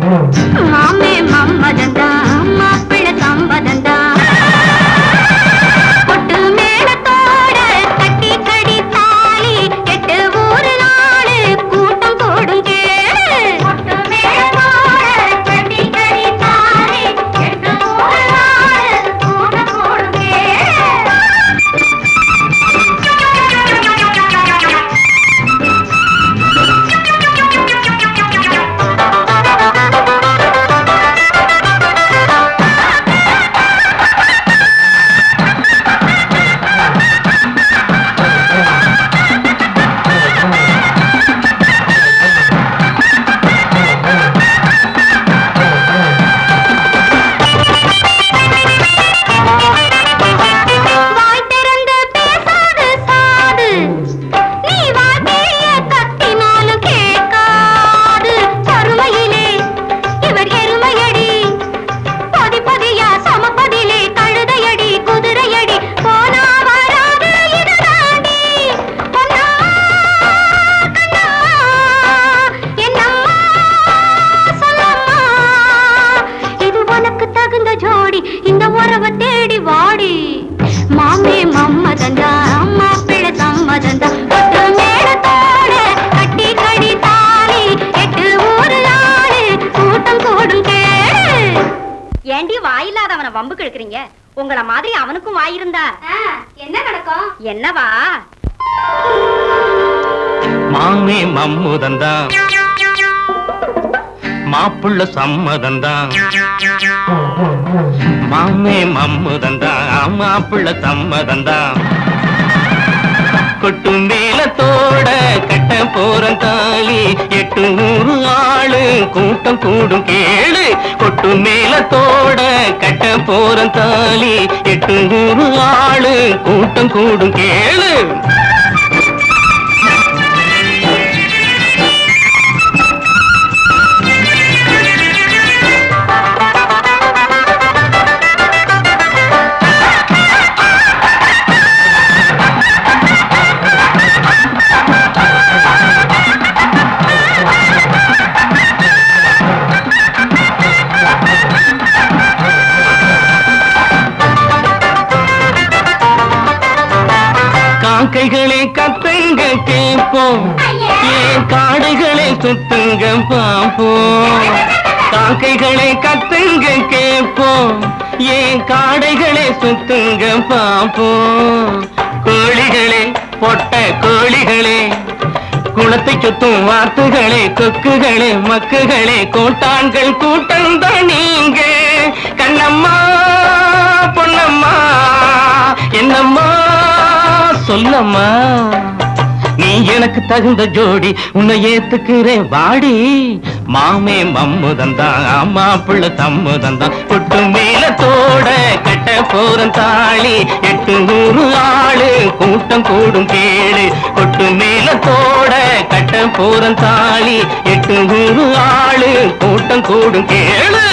world. ஏண்டி வாயில்லாதவனை வம்பு கிழக்குறீங்க உங்கள மாதிரி அவனுக்கும் வாயிருந்தா என்ன நடக்கும்? என்னவா? மாமே மம்முதந்தான் மாப்புள்ள சம்மதந்தான் மாமே மம்முதந்தான் மாப்புள்ள சம்மதந்தான் கொட்டு மேலத்தோட கட்ட போறன் தாலி கூட்டம் கூடும் கேளு. கொட்டு மேலத்தோட கட்ட போற தாலி. எட்டு நூறு ஆளு. கூட்டம் கூடும் கேளு. காக்கைகளே கத்துங்க கேட்போம். ஏன் காடுகளை சுத்துங்க பாப்போம். காக்கைகளை கத்துங்க கேட்போம். ஏன் காடைகளை சுத்துங்க பாப்போம். கோழிகளே பொட்ட கோழிகளே குளத்தை சுத்தும் வாத்துகளே கொக்குகளே மக்குகளே கோட்டான்கள் கூட்டம் தான் நீங்க. கண்ணம்மா பொன்னம்மா என்னம்மா சொல்லம்மா. நீ எனக்கு தகுந்த ஜோடி உன்னை ஏத்துக்கிறேன் வாடி. மாமே மம்முதந்தான் அம்மா புள்ள தம்முதந்தான் பொட்டு தோட கட்ட போறன் தாளி எட்டு நூறு ஆளு கூட்டம் கூடும் கேளு. பொட்டு மேல தோட கட்ட போறன் தாளி எட்டு நூறு ஆளு கூட்டம் கூடும் கேளு.